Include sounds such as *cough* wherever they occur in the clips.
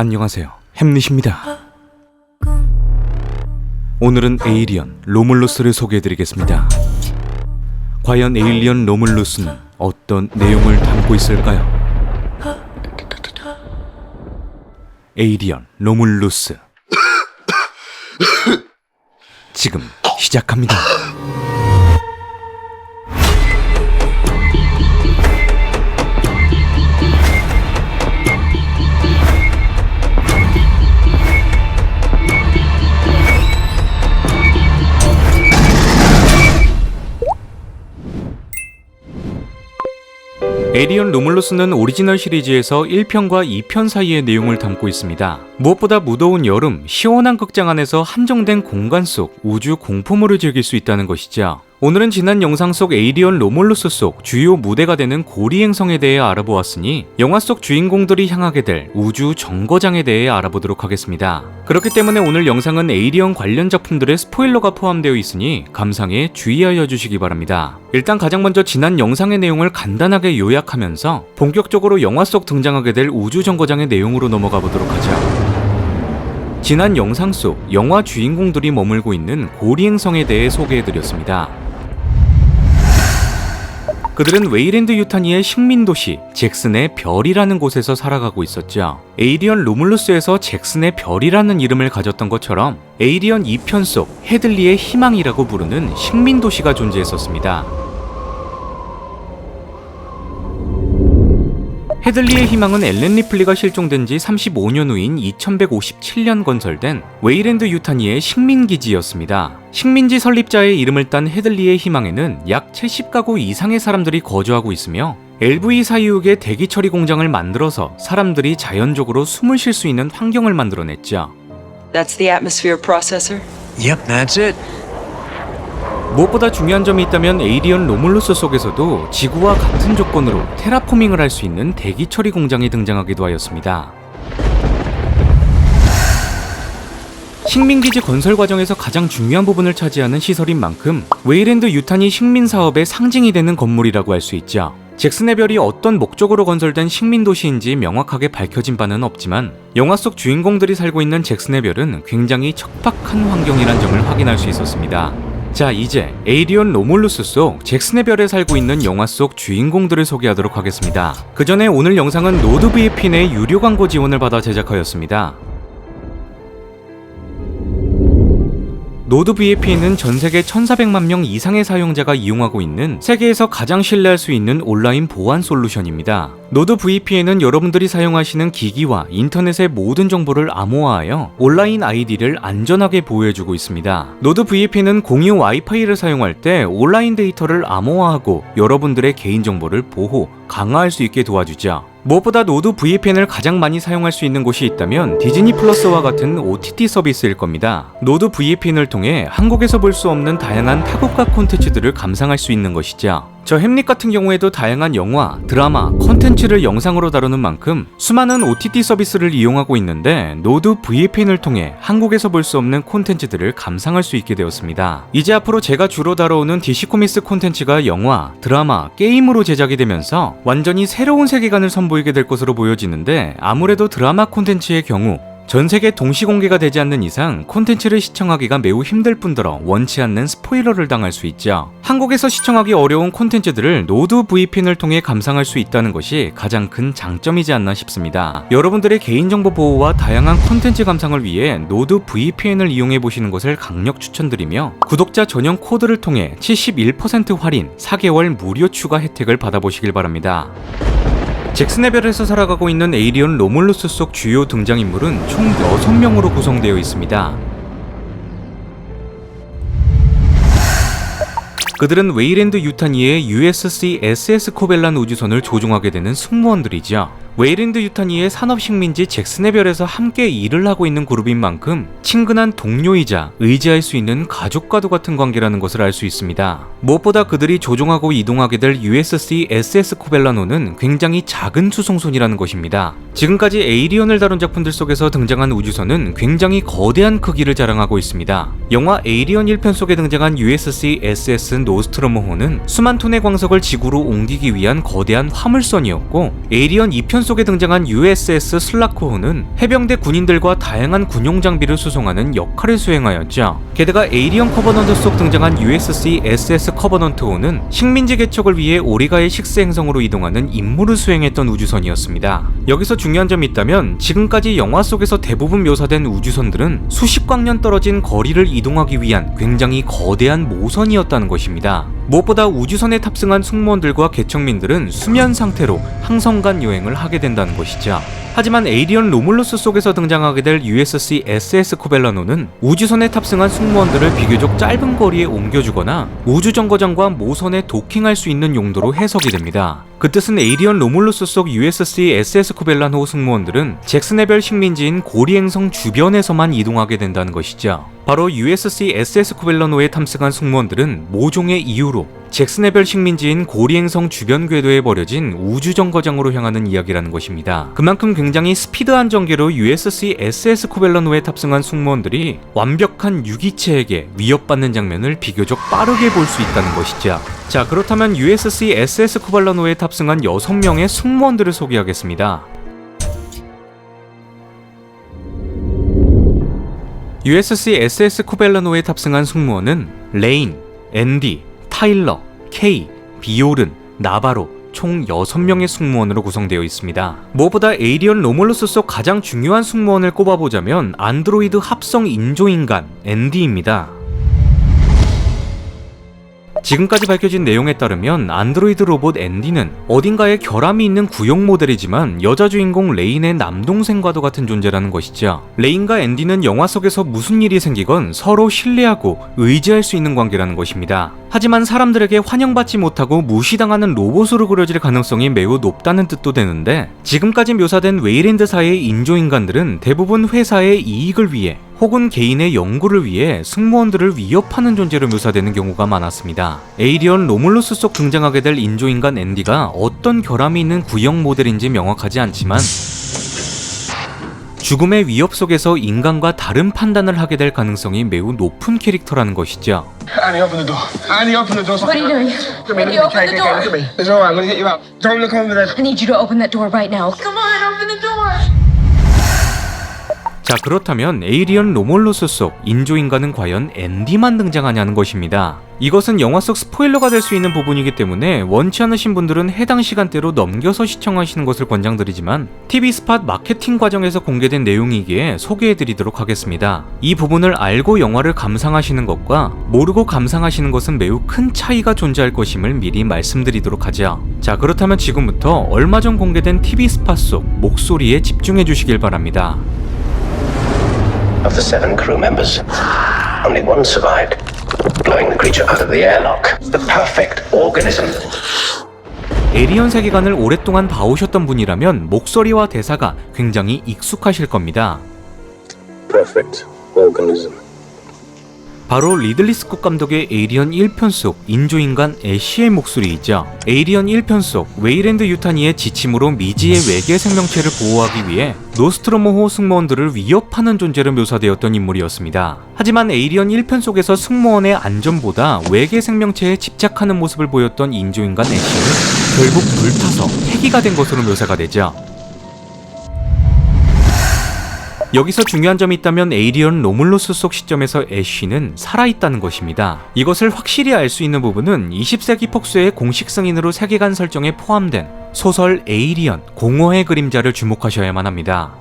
안녕하세요. 햄릿입니다. 오늘은 에이리언 로물루스를 소개해드리겠습니다. 과연 에일리언 로물루스는 어떤 내용을 담고 있을까요? 에이리언 로물루스 *laughs* 지금 시작합니다. 에리언 로물루스는 오리지널 시리즈에서 1편과 2편 사이의 내용을 담고 있습니다. 무엇보다 무더운 여름, 시원한 극장 안에서 한정된 공간 속 우주 공포물을 즐길 수 있다는 것이죠. 오늘은 지난 영상 속 에이리언 로몰루스 속 주요 무대가 되는 고리 행성에 대해 알아보았으니 영화 속 주인공들이 향하게 될 우주 정거장에 대해 알아보도록 하겠습니다. 그렇기 때문에 오늘 영상은 에이리언 관련 작품들의 스포일러가 포함되어 있으니 감상에 주의하여 주시기 바랍니다. 일단 가장 먼저 지난 영상의 내용을 간단하게 요약하면서 본격적으로 영화 속 등장하게 될 우주 정거장의 내용으로 넘어가 보도록 하죠. 지난 영상 속 영화 주인공들이 머물고 있는 고리 행성에 대해 소개해드렸습니다. 그들은 웨이랜드 유타니의 식민도시 잭슨의 별이라는 곳에서 살아가고 있었죠. 에이리언 로물루스에서 잭슨의 별이라는 이름을 가졌던 것처럼 에이리언 2편 속 헤들리의 희망이라고 부르는 식민도시가 존재했었습니다. 헤들리의 희망은 엘렌 리플리가 실종된 지 35년 후인 2157년 건설된 웨이랜드 유타니의 식민기지였습니다. 식민지 설립자의 이름을 딴 헤들리의 희망에는 약 70가구 이상의 사람들이 거주하고 있으며 LV 사이욱의 대기 처리 공장을 만들어서 사람들이 자연적으로 숨을 쉴 수 있는 환경을 만들어냈죠. That's the atmosphere processor. Yep, that's it. 무엇보다 중요한 점이 있다면 에이리언 로물루스 속에서도 지구와 같은 조건으로 테라포밍을 할 수 있는 대기 처리 공장이 등장하기도 하였습니다. 식민기지 건설 과정에서 가장 중요한 부분을 차지하는 시설인 만큼 웨이랜드 유탄이 식민 사업의 상징이 되는 건물이라고 할 수 있죠. 잭슨의 별이 어떤 목적으로 건설된 식민 도시인지 명확하게 밝혀진 바는 없지만 영화 속 주인공들이 살고 있는 잭슨의 별은 굉장히 척박한 환경이란 점을 확인할 수 있었습니다. 자 이제 에이리온 로몰루스 속 잭슨의 별에 살고 있는 영화 속 주인공들을 소개하도록 하겠습니다. 그 전에 오늘 영상은 노드 VP 내 유료 광고 지원을 받아 제작하였습니다. 노드 VPN은 전 세계 1,400만 명 이상의 사용자가 이용하고 있는 세계에서 가장 신뢰할 수 있는 온라인 보안 솔루션입니다. 노드 VPN은 여러분들이 사용하시는 기기와 인터넷의 모든 정보를 암호화하여 온라인 아이디를 안전하게 보호해주고 있습니다. 노드 VPN은 공유 와이파이를 사용할 때 온라인 데이터를 암호화하고 여러분들의 개인정보를 보호, 강화할 수 있게 도와주죠. 무엇보다 노드 VPN을 가장 많이 사용할 수 있는 곳이 있다면 디즈니 플러스와 같은 OTT 서비스일 겁니다. 노드 VPN을 통해 한국에서 볼 수 없는 다양한 타국가 콘텐츠들을 감상할 수 있는 것이죠. 저 햄릿 같은 경우에도 다양한 영화, 드라마, 콘텐츠를 영상으로 다루는 만큼 수많은 OTT 서비스를 이용하고 있는데 노드 VPN을 통해 한국에서 볼 수 없는 콘텐츠들을 감상할 수 있게 되었습니다. 이제 앞으로 제가 주로 다뤄오는 DC 코믹스 콘텐츠가 영화, 드라마, 게임으로 제작이 되면서 완전히 새로운 세계관을 선보이게 될 것으로 보여지는데 아무래도 드라마 콘텐츠의 경우 전 세계 동시 공개가 되지 않는 이상 콘텐츠를 시청하기가 매우 힘들 뿐더러 원치 않는 스포일러를 당할 수 있죠. 한국에서 시청하기 어려운 콘텐츠들을 노드 VPN을 통해 감상할 수 있다는 것이 가장 큰 장점이지 않나 싶습니다. 여러분들의 개인정보 보호와 다양한 콘텐츠 감상을 위해 노드 VPN을 이용해 보시는 것을 강력 추천드리며 구독자 전용 코드를 통해 71% 할인 4개월 무료 추가 혜택을 받아보시길 바랍니다. 잭슨의 별에서 살아가고 있는 에이리온 로몰루스 속 주요 등장인물은 총 6명으로 구성되어 있습니다. 그들은 웨이랜드 유타니의 USC SS 코벨란 우주선을 조종하게 되는 승무원들이죠. 웨이랜드 유타니의 산업식민지 잭슨의 별에서 함께 일을 하고 있는 그룹인 만큼 친근한 동료이자 의지할 수 있는 가족과도 같은 관계라는 것을 알 수 있습니다. 무엇보다 그들이 조종하고 이동하게 될 USC SS 코벨라노는 굉장히 작은 수송선이라는 것입니다. 지금까지 에이리언을 다룬 작품들 속에서 등장한 우주선은 굉장히 거대한 크기를 자랑하고 있습니다. 영화 에이리언 1편 속에 등장한 USC SS 노스트로모호는 수만 톤의 광석을 지구로 옮기기 위한 거대한 화물선이었고 에이리언 2편 속에 등장한 USS 슬라코호는 해병대 군인들과 다양한 군용 장비를 수송하는 역할을 수행하였죠. 게다가 에이리언 커버넌트 속 등장한 USC SS 커버넌트호는 식민지 개척을 위해 오리가의 식스 행성으로 이동하는 임무를 수행했던 우주선이었습니다. 여기서 중요한 점이 있다면 지금까지 영화 속에서 대부분 묘사된 우주선들은 수십 광년 떨어진 거리를 이동하기 위한 굉장히 거대한 모선이었다는 것입니다. 무엇보다 우주선에 탑승한 승무원들과 개척민들은 수면 상태로 항성 간 여행을 하게 된다는 것이죠. 하지만 에이리언 로물루스 속에서 등장하게 될 USC SS 코벨라노는 우주선에 탑승한 승무원들을 비교적 짧은 거리에 옮겨주거나 우주정거장과 모선에 도킹할 수 있는 용도로 해석이 됩니다. 그 뜻은 에이리언 로물루스 속 USC SS 코벨라노 승무원들은 잭슨해별 식민지인 고리행성 주변에서만 이동하게 된다는 것이죠. 바로 USC SS 코벨라노에 탑승한 승무원들은 모종의 이유로 잭슨해별 식민지인 고리행성 주변 궤도에 버려진 우주 정거장으로 향하는 이야기라는 것입니다. 그만큼 굉장히 스피드한 전개로 USC SS 코벨라노에 탑승한 승무원들이 완벽한 유기체에게 위협받는 장면을 비교적 빠르게 볼 수 있다는 것이죠. 자, 그렇다면 USC SS 코벨라노에 탑승한 6명의 승무원들을 소개하겠습니다. USC SS 코벨라노에 탑승한 승무원은 레인, 앤디, 타일러, 케이, 비오른, 나바로 총 6명의 승무원으로 구성되어 있습니다. 무엇보다 에이리언 로몰루스 속 가장 중요한 승무원을 꼽아보자면 안드로이드 합성 인조인간 앤디입니다. 지금까지 밝혀진 내용에 따르면 안드로이드 로봇 앤디는 어딘가에 결함이 있는 구형 모델이지만 여자 주인공 레인의 남동생과도 같은 존재라는 것이죠. 레인과 앤디는 영화 속에서 무슨 일이 생기건 서로 신뢰하고 의지할 수 있는 관계라는 것입니다. 하지만 사람들에게 환영받지 못하고 무시당하는 로봇으로 그려질 가능성이 매우 높다는 뜻도 되는데 지금까지 묘사된 웨이랜드 사의 인조인간들은 대부분 회사의 이익을 위해 혹은 개인의 연구를 위해 승무원들을 위협하는 존재로 묘사되는 경우가 많았습니다. 에이리언 로물루스 속 등장하게 될 인조인간 앤디가 어떤 결함이 있는 구형 모델인지 명확하지 않지만 죽음의 위협 속에서 인간과 다른 판단을 하게 될 가능성이 매우 높은 캐릭터라는 것이죠. Annie, open the door. Annie, open the door. What are you doing? Look at me, You look at open me, the Kay, Kay, door. look at me. It's alright, I'm gonna get you out. Don't look over there. I need you to open that door right now. Come on, open the door. 자 그렇다면 에이리언 로몰로스 속 인조인간은 과연 앤디만 등장하냐는 것입니다. 이것은 영화 속 스포일러가 될 수 있는 부분이기 때문에 원치 않으신 분들은 해당 시간대로 넘겨서 시청하시는 것을 권장드리지만 TV 스팟 마케팅 과정에서 공개된 내용이기에 소개해드리도록 하겠습니다. 이 부분을 알고 영화를 감상하시는 것과 모르고 감상하시는 것은 매우 큰 차이가 존재할 것임을 미리 말씀드리도록 하죠. 자 그렇다면 지금부터 얼마 전 공개된 TV 스팟 속 목소리에 집중해 주시길 바랍니다. Of the seven crew members, only one survived, blowing the creature out of the airlock. The perfect organism. 에리언 세계관을 오랫동안 봐오셨던 분이라면 목소리와 대사가 굉장히 익숙하실 겁니다. Perfect organism. 바로 리들리 스콧 감독의 에이리언 1편 속 인조인간 애쉬의 목소리이죠. 에이리언 1편 속 웨이랜드 유타니의 지침으로 미지의 외계 생명체를 보호하기 위해 노스트로모호 승무원들을 위협하는 존재로 묘사되었던 인물이었습니다. 하지만 에이리언 1편 속에서 승무원의 안전보다 외계 생명체에 집착하는 모습을 보였던 인조인간 애쉬는 결국 불타서 폐기가 된 것으로 묘사가 되죠. 여기서 중요한 점이 있다면 에이리언 로물로스 속 시점에서 애쉬는 살아있다는 것입니다. 이것을 확실히 알 수 있는 부분은 20세기 폭스의 공식 승인으로 세계관 설정에 포함된 소설 에이리언 공허의 그림자를 주목하셔야만 합니다.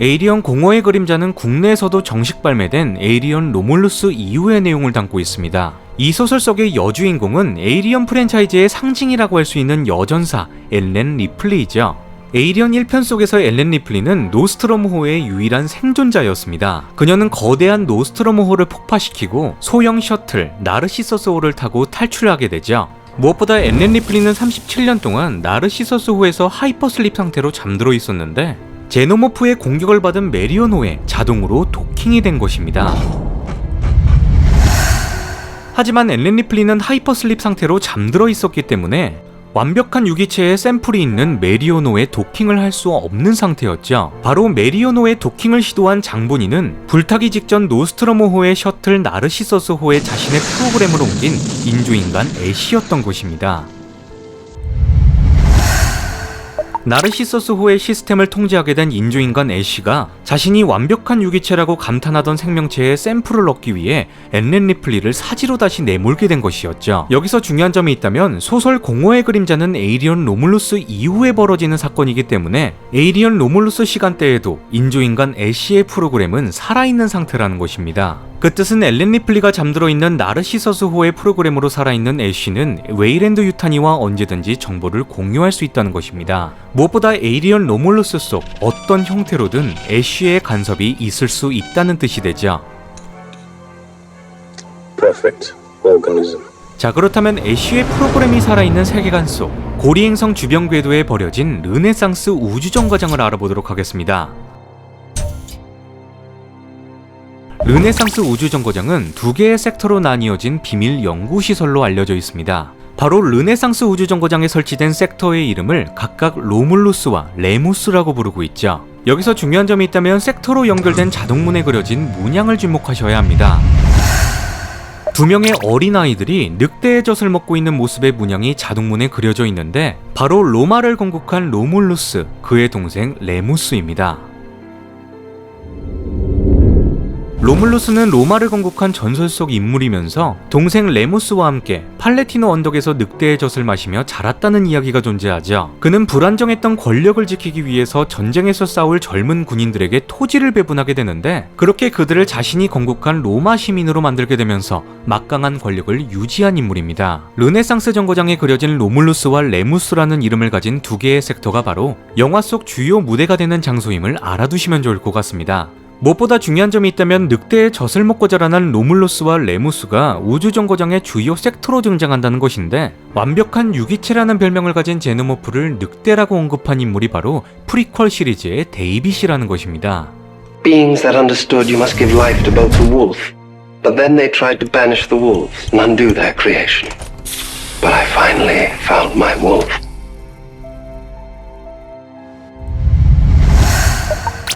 에이리언 공허의 그림자는 국내에서도 정식 발매된 에이리언 로몰루스 이후의 내용을 담고 있습니다. 이 소설 속의 여주인공은 에이리언 프랜차이즈의 상징이라고 할 수 있는 여전사 엘렌 리플리이죠. 에이리언 1편 속에서 엘렌 리플리는 노스트로모호의 유일한 생존자였습니다. 그녀는 거대한 노스트로모호를 폭파시키고 소형 셔틀 나르시서스호를 타고 탈출하게 되죠. 무엇보다 엘렌 리플리는 37년 동안 나르시서스호에서 하이퍼슬립 상태로 잠들어 있었는데 제노모프의 공격을 받은 메리오노에 자동으로 도킹이 된 것입니다. 하지만 엘렌 리플리는 하이퍼슬립 상태로 잠들어 있었기 때문에 완벽한 유기체의 샘플이 있는 메리오노에 도킹을 할 수 없는 상태였죠. 바로 메리오노에 도킹을 시도한 장본인은 불타기 직전 노스트로모호의 셔틀 나르시서스호에 자신의 프로그램을 옮긴 인조인간 애쉬였던 것입니다. 나르시서스 호의 시스템을 통제하게 된 인조인간 애쉬가 자신이 완벽한 유기체라고 감탄하던 생명체의 샘플을 얻기 위해 앤렌 리플리를 사지로 다시 내몰게 된 것이었죠. 여기서 중요한 점이 있다면 소설 공허의 그림자는 에이리언 로물루스 이후에 벌어지는 사건이기 때문에 에이리언 로물루스 시간대에도 인조인간 애쉬의 프로그램은 살아있는 상태라는 것입니다. 그 뜻은 엘렌 리플리가 잠들어 있는 나르시서스호의 프로그램으로 살아있는 애쉬는 웨이랜드 유타니와 언제든지 정보를 공유할 수 있다는 것입니다. 무엇보다 에이리언 로몰루스 속 어떤 형태로든 애쉬의 간섭이 있을 수 있다는 뜻이 되죠. Perfect organism. 자 그렇다면 애쉬의 프로그램이 살아있는 세계관 속 고리행성 주변 궤도에 버려진 르네상스 우주정거장을 알아보도록 하겠습니다. 르네상스 우주정거장은 두 개의 섹터로 나뉘어진 비밀 연구시설로 알려져 있습니다. 바로 르네상스 우주정거장에 설치된 섹터의 이름을 각각 로물루스와 레무스라고 부르고 있죠. 여기서 중요한 점이 있다면 섹터로 연결된 자동문에 그려진 문양을 주목하셔야 합니다. 두 명의 어린아이들이 늑대의 젖을 먹고 있는 모습의 문양이 자동문에 그려져 있는데 바로 로마를 건국한 로물루스, 그의 동생 레무스입니다. 로물루스는 로마를 건국한 전설 속 인물이면서 동생 레무스와 함께 팔레티노 언덕에서 늑대의 젖을 마시며 자랐다는 이야기가 존재하죠. 그는 불안정했던 권력을 지키기 위해서 전쟁에서 싸울 젊은 군인들에게 토지를 배분하게 되는데 그렇게 그들을 자신이 건국한 로마 시민으로 만들게 되면서 막강한 권력을 유지한 인물입니다. 르네상스 정거장에 그려진 로물루스와 레무스라는 이름을 가진 두 개의 섹터가 바로 영화 속 주요 무대가 되는 장소임을 알아두시면 좋을 것 같습니다. 무엇보다 중요한 점이 있다면 늑대의 젖을 먹고 자라난 로물루스와 레무스가 우주정거장의 주요 섹터로 등장한다는 것인데 완벽한 유기체라는 별명을 가진 제노모프를 늑대라고 언급한 인물이 바로 프리퀄 시리즈의 데이빗이라는 것입니다. Beings that understood you must give life to both the wolf. But then they tried to banish the wolves and undo their creation. But I finally found my wolf.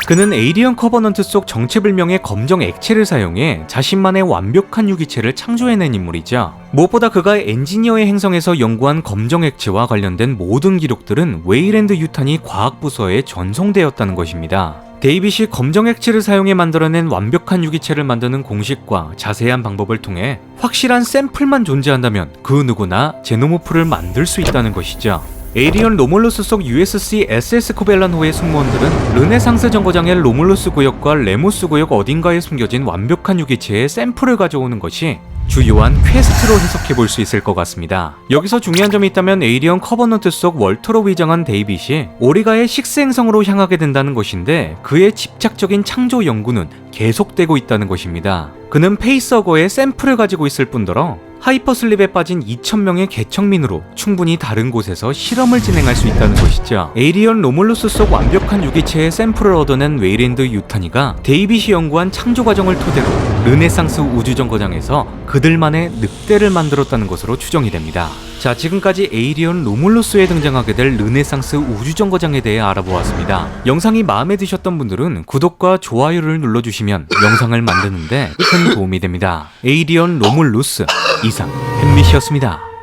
그는 에이리언 커버넌트 속 정체불명의 검정 액체를 사용해 자신만의 완벽한 유기체를 창조해낸 인물이죠. 무엇보다 그가 엔지니어의 행성에서 연구한 검정 액체와 관련된 모든 기록들은 웨이랜드 유탄이 과학부서에 전송되었다는 것입니다. 데이빗이 검정 액체를 사용해 만들어낸 완벽한 유기체를 만드는 공식과 자세한 방법을 통해 확실한 샘플만 존재한다면 그 누구나 제노모프를 만들 수 있다는 것이죠. 에이리언 로몰루스 속 USC SS 코벨란호의 승무원들은 르네상스 정거장의 로몰루스 구역과 레무스 구역 어딘가에 숨겨진 완벽한 유기체의 샘플을 가져오는 것이 주요한 퀘스트로 해석해 볼 수 있을 것 같습니다. 여기서 중요한 점이 있다면 에이리언 커버넌트 속 월터로 위장한 데이빗이 오리가의 식스 행성으로 향하게 된다는 것인데 그의 집착적인 창조 연구는 계속되고 있다는 것입니다. 그는 페이서거의 샘플을 가지고 있을 뿐더러 하이퍼슬립에 빠진 2,000명의 개척민으로 충분히 다른 곳에서 실험을 진행할 수 있다는 것이죠. 에이리언 로몰루스 속 완벽한 유기체의 샘플을 얻어낸 웨이랜드 유타니가 데이빗이 연구한 창조 과정을 토대로 르네상스 우주정거장에서 그들만의 늑대를 만들었다는 것으로 추정이 됩니다. 자, 지금까지 에이리언 로몰루스에 등장하게 될 르네상스 우주정거장에 대해 알아보았습니다. 영상이 마음에 드셨던 분들은 구독과 좋아요를 눌러주시면 영상을 만드는데 큰 도움이 됩니다. 에이리언 로몰루스 이상 햄릿이었습니다.